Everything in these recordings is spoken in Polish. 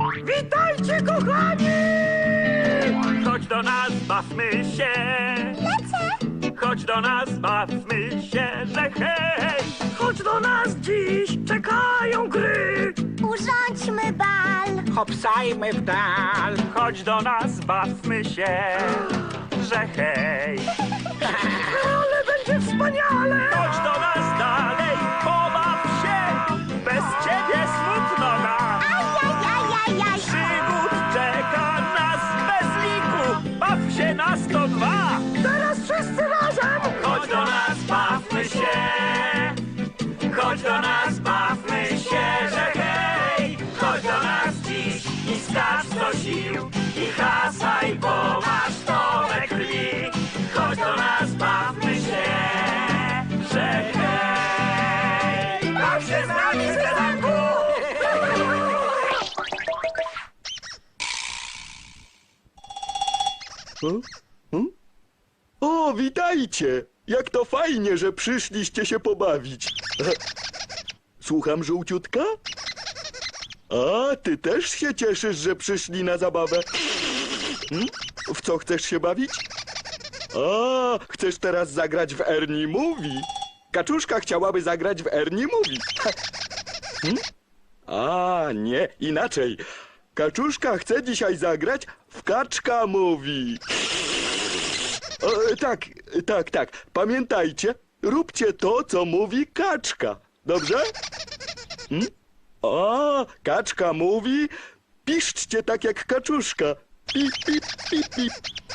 Witajcie, kochani! Chodź do nas, bawmy się. Lecę! Chodź do nas, bawmy się, że hej! Chodź do nas dziś, czekają gry. Urządźmy bal! Hopsajmy w dal. Chodź do nas, bawmy się, że hej! Ale będzie wspaniale! Chodź do nas O? O? witajcie! Jak to fajnie, że przyszliście się pobawić. Słucham, żółciutka? A, ty też się cieszysz, że przyszli na zabawę. Hmm? W co chcesz się bawić? A, chcesz teraz zagrać w Ernie Movie? Kaczuszka chciałaby zagrać w Ernie Movie. Hmm? A, nie, inaczej. Kaczuszka chce dzisiaj zagrać w Kaczka Mówi. O, tak, tak, tak. Pamiętajcie, róbcie to, co mówi kaczka. Dobrze? Hmm? O, kaczka mówi, piszczcie tak jak kaczuszka. Pi, pi, pi, pi,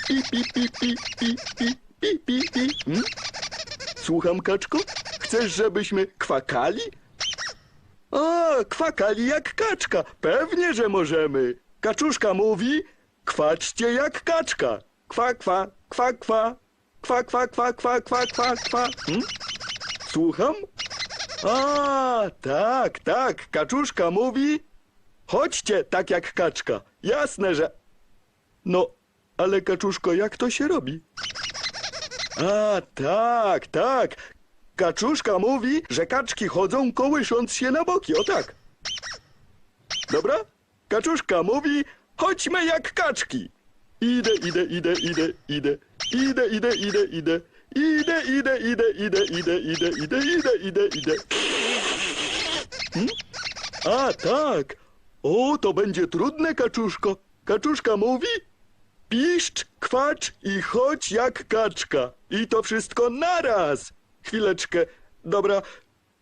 pi, pi, pi, pi, pi, pi, pi, pi, pi. Hmm? Słucham, kaczko? Chcesz, żebyśmy kwakali? O, kwakali jak kaczka. Pewnie, że możemy. Kaczuszka mówi, kwaczcie jak kaczka. Kwa, kwa, kwa, kwa. Kwa, kwa, kwa, kwa, kwa, kwa, kwa. Hmm? Słucham? A, tak, tak. Kaczuszka mówi, chodźcie tak jak kaczka. Jasne, że... No, ale kaczuszko, jak to się robi? A, tak, tak. Kaczuszka mówi, że kaczki chodzą kołysząc się na boki, o tak. Dobra? Kaczuszka mówi, chodźmy jak kaczki. Idę, idę, idę, idę, idę. Idę, idę, idę, idę. Idę, idę, idę, idę, idę, idę, idę, idę, idę, idę. Hmm? A, tak. O, to będzie trudne, kaczuszko. Kaczuszka mówi, piszcz, kwacz i chodź jak kaczka. I to wszystko naraz. Chwileczkę. Dobra.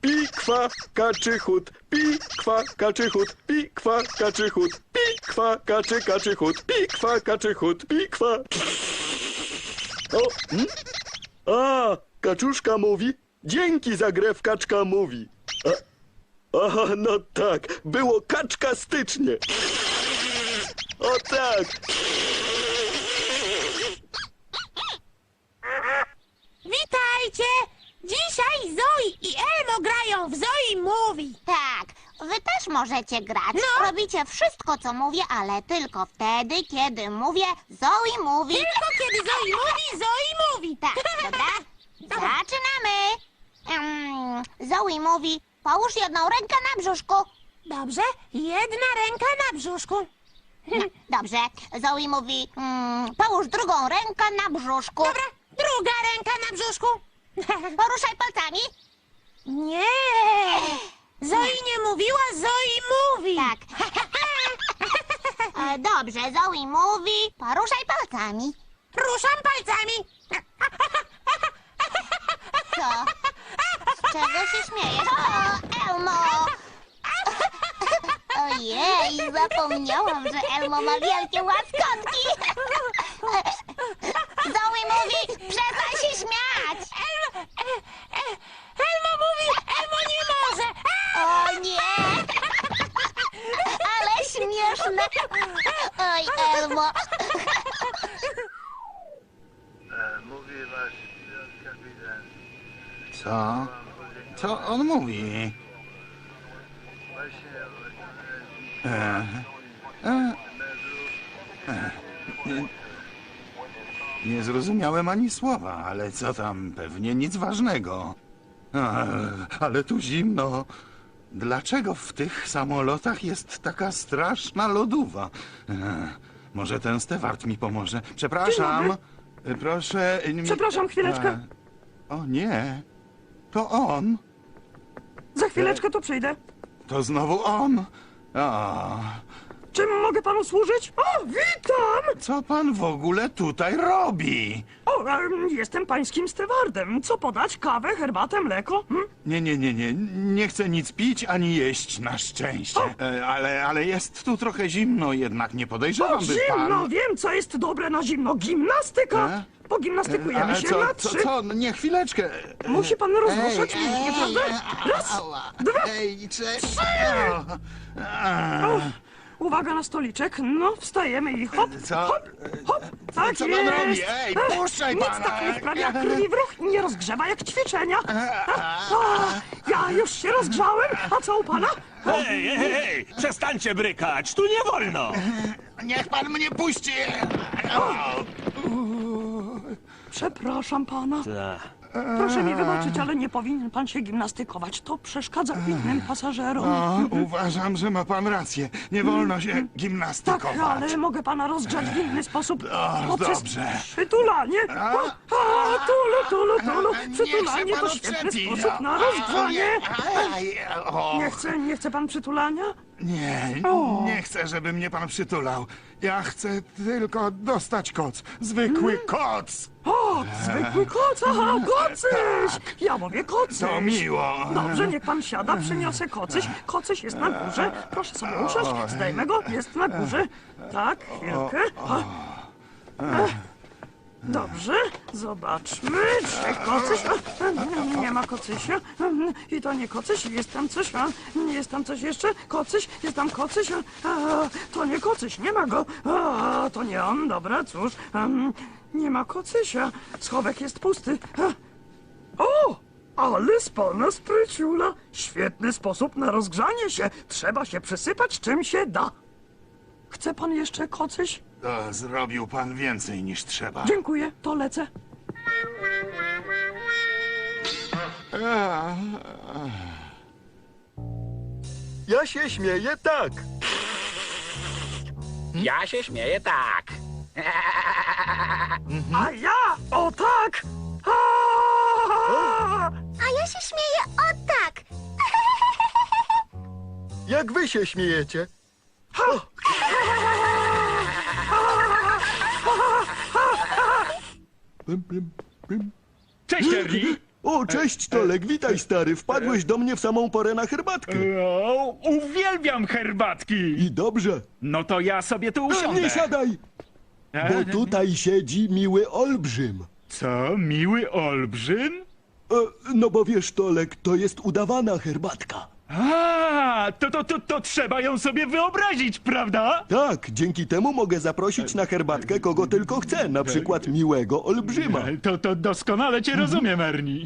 Pi, kwa, kaczychut. Pi, kwa, kaczychut. Pi, kwa, kaczychut. Pi, kwa, kaczy, kaczychut. Pi, kwa, kaczychut. Pi, kwa. O, hmm? A, kaczuszka mówi. Dzięki za grę w kaczka mówi. A, no tak. Było kaczkastycznie. O tak. Witajcie! Dzisiaj Zoe i Elmo grają w Zoe Movie. Tak, wy też możecie grać. No. Robicie wszystko, co mówię, ale tylko wtedy, kiedy mówię Zoe mówi. Tylko kiedy Zoe mówi, Zoe mówi. Tak, dobra? Zaczynamy. Um, Zoe mówi, połóż jedną rękę na brzuszku. Dobrze, jedna ręka na brzuszku. No, dobrze. Zoe mówi, mm, połóż drugą rękę na brzuszku. Dobra, druga ręka na brzuszku. Poruszaj palcami. Nie! Zoe nie mówiła, Zoe mówi. Tak. E, dobrze, Zoe mówi, poruszaj palcami. Ruszam palcami. Co? Z czego się śmiejesz? O, Elmo! Ojej, zapomniałam, że Elmo ma wielkie łaskotki. Zoe mówi, przestań się śmiać. Elmo, e, e, mówi, Elmo nie może. O nie! Ale śmieszne. Oj, Elmo. E, Mówi wasz kapitan. Co? Co on mówi? Właśnie E, e, e, nie, nie zrozumiałem ani słowa, ale co tam, pewnie nic ważnego. Ale tu zimno. dlaczego w tych samolotach jest taka straszna lodówa? E, może ten steward mi pomoże. Przepraszam. Proszę. mi- Przepraszam, chwileczkę. O nie. To on. Za chwileczkę tu przyjdę. To znowu on. O, Czym mogę panu służyć? O, witam! Co pan w ogóle tutaj robi? O, em, jestem pańskim stewardem. Co podać? Kawę, herbatę, mleko? Hm? Nie, nie, nie, nie. Nie chcę nic pić ani jeść, na szczęście. E, ale, ale jest tu trochę zimno, jednak nie podejrzewam, by pan... zimno! Wiem, co jest dobre na zimno. Gimnastyka! E? Pogimnastykujemy Ale się co, na co, trzy. co? No nie, chwileczkę. Musi pan rozruszać ej, prawda? Raz, dwa, Ej, trzy. O, uwaga na stoliczek. No, wstajemy i hop, Co? hop, hop. Tak Co pan jest. robi? Ej, Ech, puszczaj Nic pana. tak nie wprawia jak krwi w ruch i nie rozgrzewa jak ćwiczenia. A, ja już się rozgrzałem. A co u pana? Hej, hej, hej, przestańcie brykać, tu nie wolno. Niech pan mnie puści. Przepraszam pana. Ta. Proszę mi wybaczyć, ale nie powinien pan się gimnastykować. To przeszkadza innym pasażerom. O, uważam, że ma pan rację. Nie wolno się Tak, gimnastykować. ale mogę pana rozgrzać w inny sposób. O, poprzez dobrze. przytulanie. A, a, tulu, tulu, tulu. Przytulanie to świetny sposób na rozgrzanie. Nie chce, nie chce pan przytulania? Nie, O. nie chcę, żeby mnie pan przytulał. Ja chcę tylko dostać koc. Zwykły Mm. koc. O, zwykły koc, aha, kocyś! Ja mówię kocyś. To miło. Dobrze, niech pan siada, przyniosę kocyś. Kocyś jest na górze. Proszę sobie usiąść, zdejmę go, jest na górze. Tak, chwilkę. Dobrze, zobaczmy, czy kocyś... Nie ma kocysia. I to nie kocyś, jest tam coś, a jest tam coś jeszcze. Kocyś, jest tam kocyś, to nie kocyś, nie ma go. To nie on, dobra, cóż. Nie ma kocysia, schowek jest pusty. O! Ale z pana spryciula! Świetny sposób na rozgrzanie się. Trzeba się przysypać czym się da. Chce pan jeszcze kocyś? To zrobił pan więcej niż trzeba. Dziękuję, to lecę. Ja się śmieję tak. Ja się śmieję tak. A ja o tak! A! A ja się śmieję o tak. Jak wy się śmiejecie? Pym, pym, pym. Cześć, Ernie. O, cześć Tolek, witaj stary. Wpadłeś do mnie w samą porę na herbatkę. O, uwielbiam herbatki. I dobrze. No to ja sobie tu E, usiądę. Nie siadaj, E, bo tutaj siedzi miły olbrzym. Co, miły olbrzym? E, no bo wiesz, Tolek, to jest udawana herbatka. A, to, to, to, to trzeba ją sobie wyobrazić, prawda? Tak, dzięki temu mogę zaprosić na herbatkę kogo tylko chcę, na przykład miłego olbrzyma. To, to doskonale cię rozumiem, Ernie.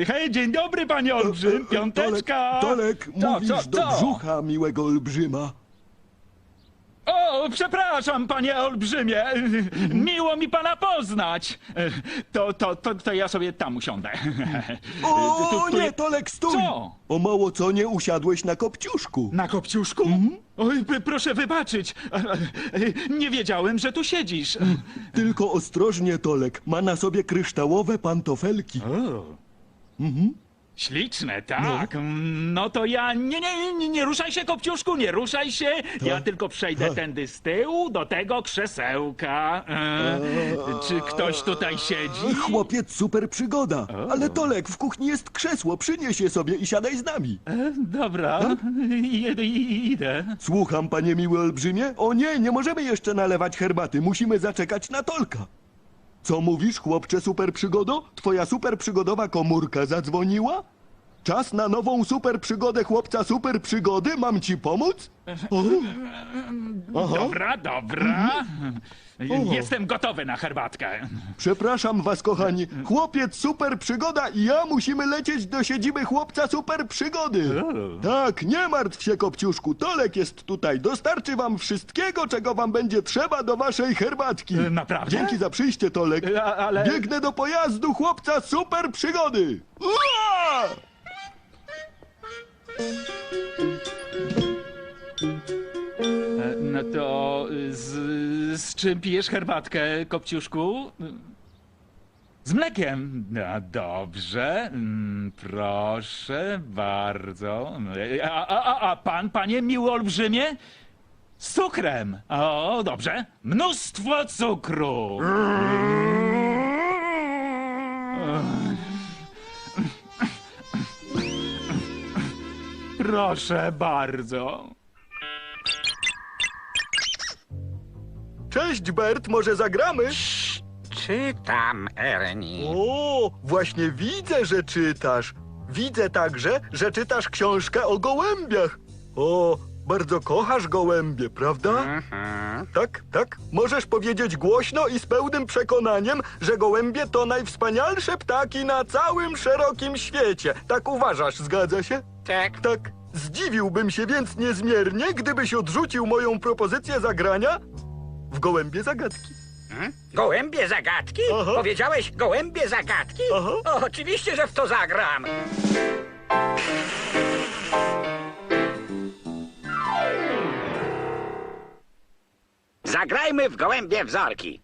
E, Hej, dzień dobry, panie olbrzym, piąteczka. Tolek, Tolek Co, mówisz co, do co? brzucha miłego olbrzyma. O, przepraszam, panie olbrzymie. Miło mi pana poznać. To, to, to, to ja sobie tam usiądę. O, Tu- tu- nie, Tolek, stój! Co? O mało co nie usiadłeś na kopciuszku. Na kopciuszku? Oj, p- proszę wybaczyć. Nie wiedziałem, że tu siedzisz. Tylko ostrożnie, Tolek, ma na sobie kryształowe pantofelki. Śliczne, tak. No to ja. Nie, nie, nie, nie ruszaj się, kopciuszku, nie ruszaj się. Ja tylko przejdę Tak. tędy z tyłu do tego krzesełka. E, czy ktoś tutaj siedzi? Chłopiec super przygoda. Ale Tolek, w kuchni jest krzesło, przynieś je sobie i siadaj z nami. E, Dobra, idę, idę. Słucham, panie miły olbrzymie? O nie, nie możemy jeszcze nalewać herbaty, musimy zaczekać na Tolka. Co mówisz, chłopcze super przygodo? Twoja super przygodowa komórka zadzwoniła? Czas na nową super przygodę chłopca super przygody, mam ci pomóc? O? Aha. Dobra, dobra. Jestem gotowy na herbatkę. Przepraszam was, kochani. Chłopiec super przygoda i ja musimy lecieć do siedziby chłopca super przygody. Tak, nie martw się, kopciuszku. Tolek jest tutaj. Dostarczy wam wszystkiego, czego wam będzie trzeba do waszej herbatki. E, naprawdę? Dzięki za przyjście, Tolek. E, a- ale- Biegnę do pojazdu chłopca super przygody. Ua! E, No to y, z, z czym pijesz herbatkę, Kopciuszku? Z mlekiem. No dobrze, mm, proszę bardzo. A, a, a, a pan, panie miły olbrzymie? Z cukrem. O, dobrze. Mnóstwo cukru. Proszę bardzo. Cześć, Bert, może zagramy? Czytam, Ernie. O, właśnie widzę, że czytasz. Widzę także, że czytasz książkę o gołębiach. O, bardzo kochasz gołębie, prawda? Mhm. Tak, tak. Możesz powiedzieć głośno i z pełnym przekonaniem, że gołębie to najwspanialsze ptaki na całym szerokim świecie. Tak uważasz, zgadza się? Tak. Tak. Zdziwiłbym się więc niezmiernie, gdybyś odrzucił moją propozycję zagrania w gołębie zagadki. Hmm? Gołębie zagadki? Aha. Powiedziałeś gołębie zagadki? Aha. O, oczywiście, że w to zagram. Zagrajmy w gołębie wzorki.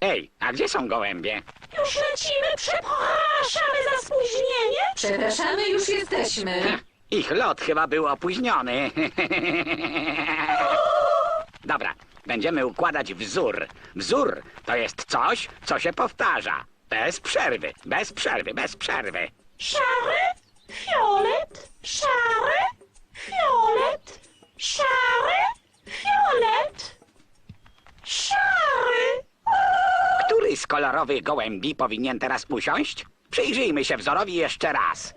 Ej, a gdzie są gołębie? Już lecimy, przepraszamy za spóźnienie. Przepraszamy, już jesteśmy. Ich lot chyba był opóźniony. Dobra, będziemy układać wzór. Wzór to jest coś, co się powtarza. Bez przerwy, bez przerwy, bez przerwy. Szary, fiolet, szary, fiolet, szary, fiolet, szary. Który z kolorowych gołębi powinien teraz usiąść? Przyjrzyjmy się wzorowi jeszcze raz.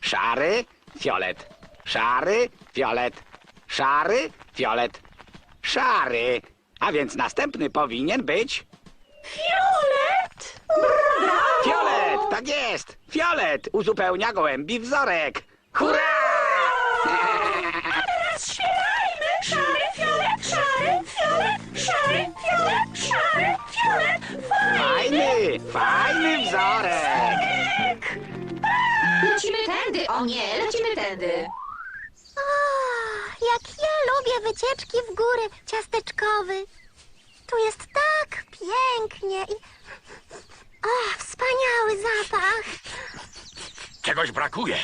Szary, fiolet, szary, fiolet, szary, fiolet, szary. A więc następny powinien być Fiolet! fiolet. Tak jest, fiolet uzupełnia gołębi wzorek. Hurra! Teraz śpiewajmy! Szary, fiolet, szary, fiolet, szary, fiolet, szary, fiolet. Fajny, fajny wzorek. Lecimy tędy, o nie, lecimy tędy. Jak ja lubię wycieczki w góry, ciasteczkowy. Tu jest tak pięknie i... O, wspaniały zapach. Czegoś brakuje.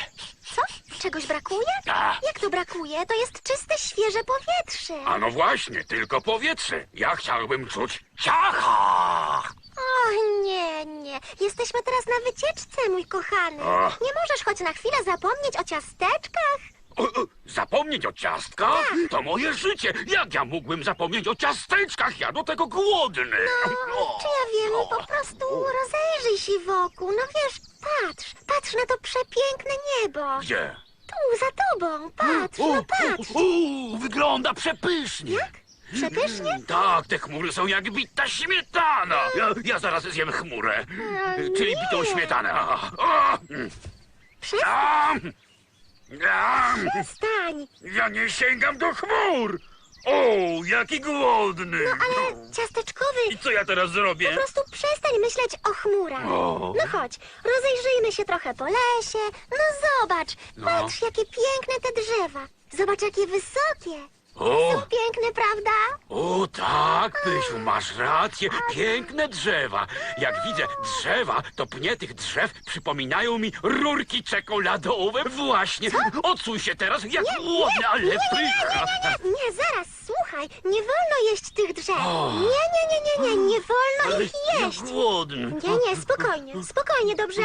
Co? Czegoś brakuje? A. Jak to brakuje? To jest czyste, świeże powietrze. A no właśnie, tylko powietrze. Ja chciałbym czuć ciacha. O, nie, nie. Jesteśmy teraz na wycieczce, mój kochany. O. Nie możesz choć na chwilę zapomnieć o ciasteczkach? Zapomnieć o ciastkach? To moje życie. Jak ja mógłbym zapomnieć o ciasteczkach? Ja do tego głodny. O. Czy ja wiem, po prostu rozejrzyj się wokół. No wiesz, patrz, patrz na to przepiękne niebo. Gdzie? Tu, za tobą, patrz, no patrz. Wygląda przepysznie. Jak? Przepysznie? Mm, Tak, te chmury są jak bita śmietana. Ja, ja zaraz zjem chmurę. Czyli nie. bitą śmietanę. A, a, mm, Przestań, am. Przestań. Ja nie sięgam do chmur! O, jaki głodny! No ale ciasteczkowy, I co ja teraz po zrobię? prostu przestań myśleć o chmurach. O. No chodź, rozejrzyjmy się trochę po lesie. No zobacz, No. patrz jakie piękne te drzewa. Zobacz jakie wysokie. O, Są piękne, prawda? o tak, Pysiu, masz rację. Piękne drzewa. Jak widzę drzewa, to pnie tych drzew przypominają mi rurki czekoladowe. Właśnie, odsuń się teraz, jak głodny, ale pycha. Nie, nie, zaraz, słuchaj, nie wolno jeść tych drzew. O. Nie, nie, nie, nie, nie, nie wolno ich ja jeść. głodny. Nie, nie, spokojnie, spokojnie, dobrze?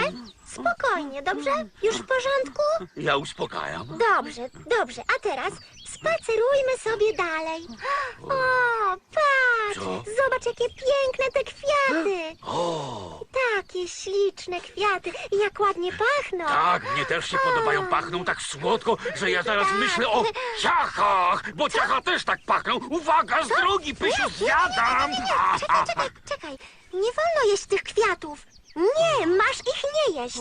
Spokojnie, dobrze? Już w porządku? Ja uspokajam. Dobrze, dobrze, a teraz spacerujmy sobie dalej. O, patrz, Co? zobacz jakie piękne te kwiaty. O, Takie śliczne kwiaty i jak ładnie pachną. tak, mnie też się podobają. Pachną tak słodko, że ja zaraz myślę o ciachach, bo ciacha też tak pachną. Uwaga, z drogi, Pysiu, zjadam. A, Czekaj, czekaj, czekaj. Nie wolno jeść tych kwiatów. Nie, masz ich nie jeść.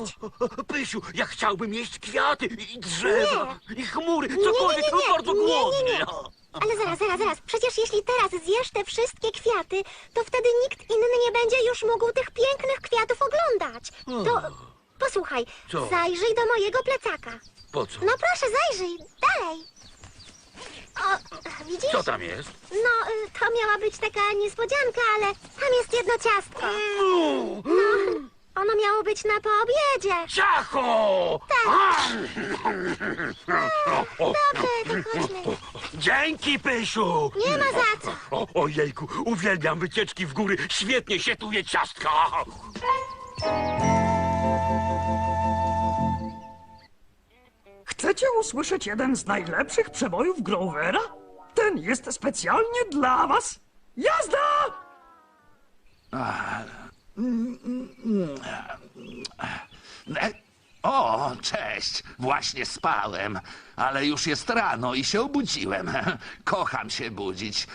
Pysiu, ja chciałbym jeść kwiaty i drzewa i chmury, cokolwiek, nie, nie, nie. no bardzo Nie, nie, głodny. nie. Ale zaraz, zaraz, zaraz. Przecież jeśli teraz zjesz te wszystkie kwiaty, to wtedy nikt inny nie będzie już mógł tych pięknych kwiatów oglądać. To posłuchaj, Co? zajrzyj do mojego plecaka. Po co? No proszę, zajrzyj. Dalej. O, widzisz? Co tam jest? No, y, to miała być taka niespodzianka, ale tam jest jedno ciastko. No! Miało być na poobiedzie. Ciacho! Dobrze, to chodźmy. Dzięki, Pysiu! Nie ma za co. O, ojejku, uwielbiam wycieczki w góry. Świetnie się tu je ciastka. Chcecie usłyszeć jeden z najlepszych przebojów Grovera? Ten jest specjalnie dla was. Jazda! O, cześć. Właśnie spałem, ale już jest rano i się obudziłem. Kocham się budzić.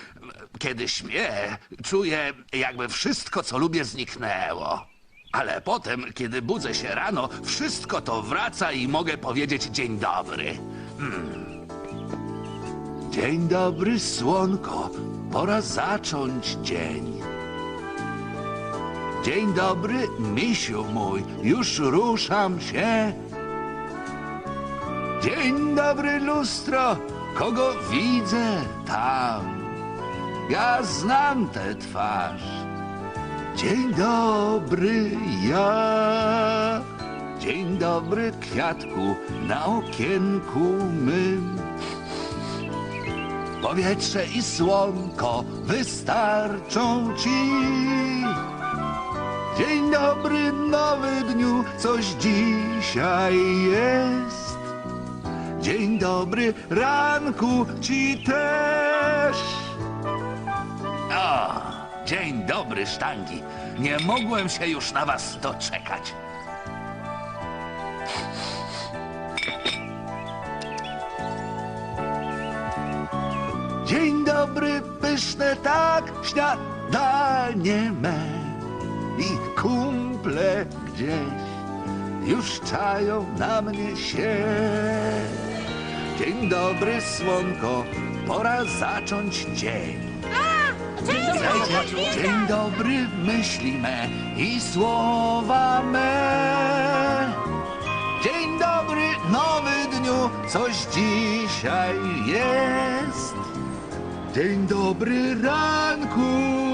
Kiedy śpię, czuję, jakby wszystko, co lubię, zniknęło. Ale potem, kiedy budzę się rano, wszystko to wraca i mogę powiedzieć dzień dobry. Hmm. Dzień dobry, słonko. Pora zacząć dzień. Dzień dobry, misiu mój, już ruszam się. Dzień dobry, lustro, kogo widzę tam? Ja znam tę twarz. Dzień dobry, ja. Dzień dobry, kwiatku, na okienku mym. Powietrze i słonko wystarczą ci. Dzień dobry, nowy dniu, coś dzisiaj jest. Dzień dobry, ranku ci też. O, dzień dobry, sztangi. Nie mogłem się już na was doczekać. Dzień dobry, pyszne tak, śniadanie me i kumple gdzieś już czają na mnie się. Dzień dobry, słonko, pora zacząć dzień. Zajdzie. Dzień dobry, myśli me i słowa me. Dzień dobry, nowy dniu, coś dzisiaj jest. Dzień dobry, ranku.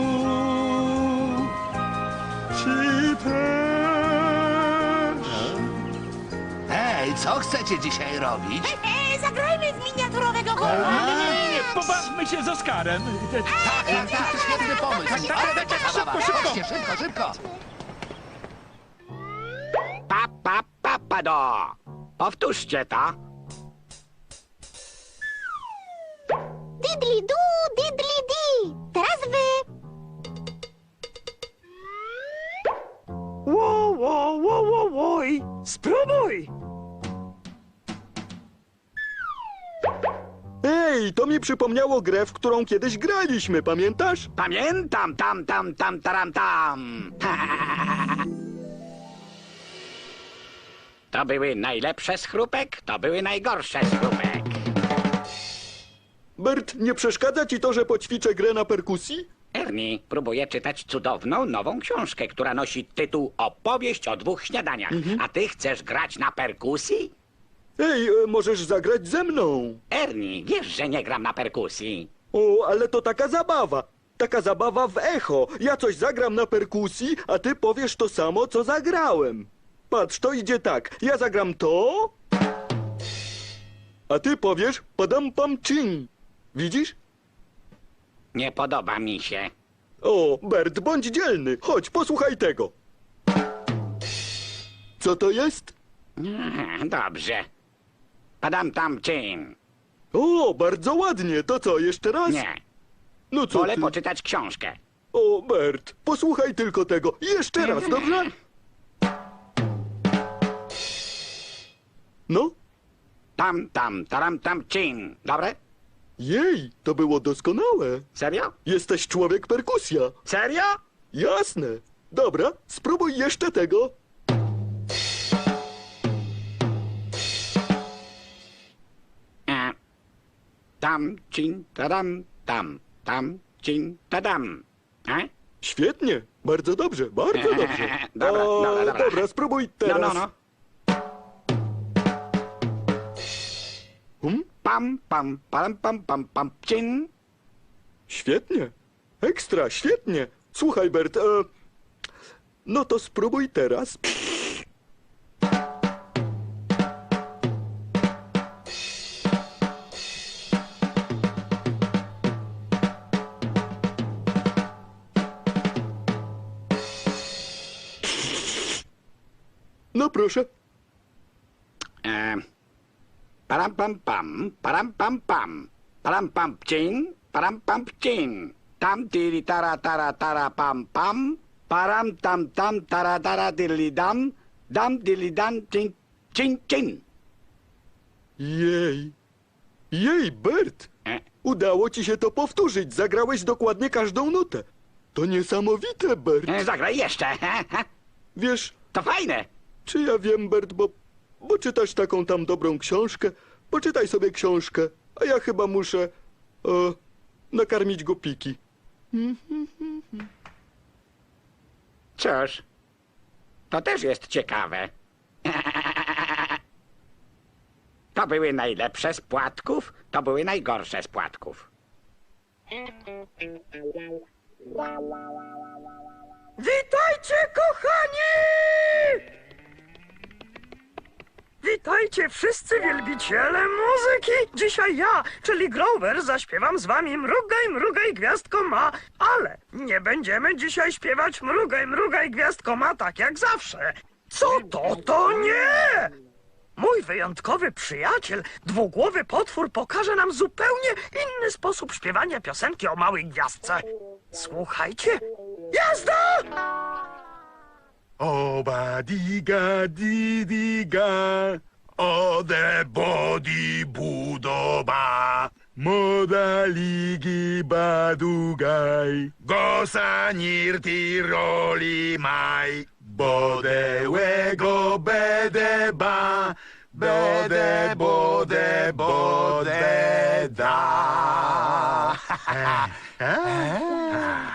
Co chcecie dzisiaj robić? Ej, zagrajmy w miniaturowego Nie, nie, nie, nie, pobawmy się z Oskarem. Tak, tak, tak, świetny pomysł. tak, tak, tak, szybko, szybko. Chodźcie, szybko, szybko. Pa, pa, pa, pado. Powtórzcie to. Didli du, didli di. Teraz wy. Ło, ło, ło, ło, łoj. Spróbuj! Ej, to mi przypomniało grę, w którą kiedyś graliśmy, pamiętasz? Pamiętam, tam, tam, tam, taram, tam. To były najlepsze z chrupek, to były najgorsze z chrupek. Bert, nie przeszkadza ci to, że poćwiczę grę na perkusji? Ernie próbuje czytać cudowną nową książkę, która nosi tytuł Opowieść o dwóch śniadaniach. A ty chcesz grać na perkusji? Ej, e, możesz zagrać ze mną. Ernie, wiesz, że nie gram na perkusji. O, ale to taka zabawa. Taka zabawa w echo. Ja coś zagram na perkusji, a ty powiesz to samo, co zagrałem. Patrz, to idzie tak. Ja zagram to, a ty powiesz padam pam chin. Widzisz? Nie podoba mi się. O, Bert, bądź dzielny. Chodź, posłuchaj tego. Co to jest? Mm, Dobrze. Padam tam czym? O, bardzo ładnie. To co, jeszcze raz? Nie, No co wolę ty? poczytać książkę. O, Bert, posłuchaj tylko tego. Jeszcze raz, dobrze? No, Tam, tam, taram, tam, czyn. Dobre? jej, to było doskonałe. Serio? Jesteś człowiek perkusja. Serio? Jasne. Dobra, spróbuj jeszcze tego. Tam, cin, tadam, tam, tam, cin, tadam. E? Świetnie, bardzo dobrze, bardzo dobrze. Dobra, O, dobra, dobra. dobra, spróbuj No, teraz. no, no. Pam, pam, pam, pam, pam, pam, cin. Świetnie. Ekstra, świetnie. Słuchaj, Bert, e... no to spróbuj teraz. Proszę. E, param, pam, pam, param, pam, pam. Param, pam, cin, param, pam, cin. Tam, tiri, tara, tara, tara, pam, pam. Param, tam, tam, tara, tara, dirli, dam. Dam, dirli, dam, cin, cin, cin. Jej. Jej, Bert. E, Udało ci się to powtórzyć. Zagrałeś dokładnie każdą nutę. To niesamowite, Bert. e, zagraj jeszcze. Wiesz, To fajne. Czy ja wiem, Bert, bo, bo czytasz taką tam dobrą książkę. Poczytaj sobie książkę, a ja chyba muszę e, nakarmić go piki. Cóż, to też jest ciekawe. To były najlepsze z płatków, to były najgorsze z płatków. Witajcie, kochani! Witajcie wszyscy wielbiciele muzyki! Dzisiaj ja, czyli Grover, zaśpiewam z wami Mrugaj, mrugaj, gwiazdko ma, ale nie będziemy dzisiaj śpiewać Mrugaj, mrugaj, gwiazdko ma tak jak zawsze. Co to, to nie! Mój wyjątkowy przyjaciel, dwugłowy potwór, pokaże nam zupełnie inny sposób śpiewania piosenki o małej gwiazdce. Słuchajcie, jazda! Oba diga di diga, ode body budoba. Moda ligi badugaj, gosa nirti roli maj. Bodełego bede ba, bede bode bode da.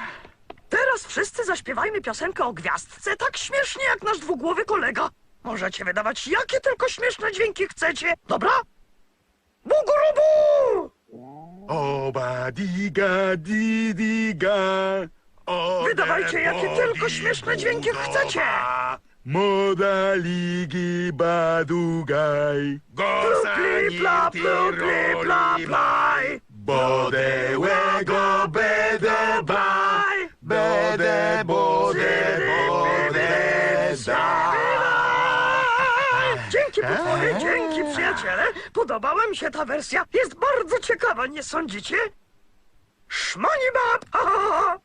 Wszyscy zaśpiewajmy piosenkę o gwiazdce tak śmiesznie jak nasz dwugłowy kolega. Możecie wydawać jakie tylko śmieszne dźwięki chcecie, dobra? Bugurubu! Oba diga di diga. Wydawajcie, jakie tylko śmieszne dźwięki chcecie. Moda ligi badugaj. Plupli, pla, plupli, pla, plaj. Bodełego bede bode bode da. Dzięki potwory, dzięki przyjaciele. Podobała mi się ta wersja. Jest bardzo ciekawa, nie sądzicie? Szmoni bab! Ha, ha, ha.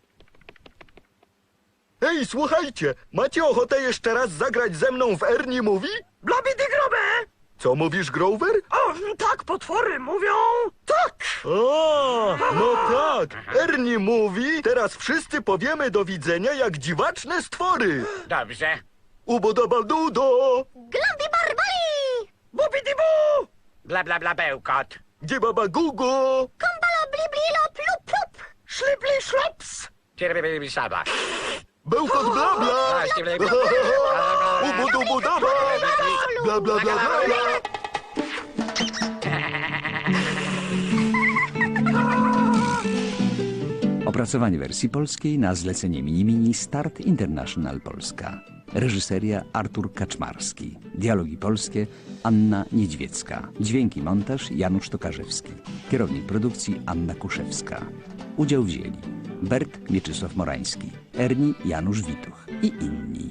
Ej, słuchajcie, macie ochotę jeszcze raz zagrać ze mną w Ernie Mówi? Blabidi grobę! Co mówisz, Grover? O, tak, potwory mówią. Tak! O, no tak. Ernie mówi, teraz wszyscy powiemy do widzenia jak dziwaczne stwory. Dobrze. Ubodabaldudo, Glombi barbali! Bubidibu! Bla, bla, bla, bełkot. dziebaba gugo. Kombala bliblilo plup plup! Szlipli szlops! Cierpię, saba. Bełkot bla bla. Ubudubudaba. Bla bla bla bla bla. Opracowanie wersji polskiej na zlecenie Mini Start International Polska. Reżyseria Artur Kaczmarski. Dialogi polskie Anna Niedźwiecka. Dźwięki montaż Janusz Tokarzewski. Kierownik produkcji Anna Kuszewska. Udział wzięli Bert Mieczysław Morański, Erni Janusz Wituch i inni.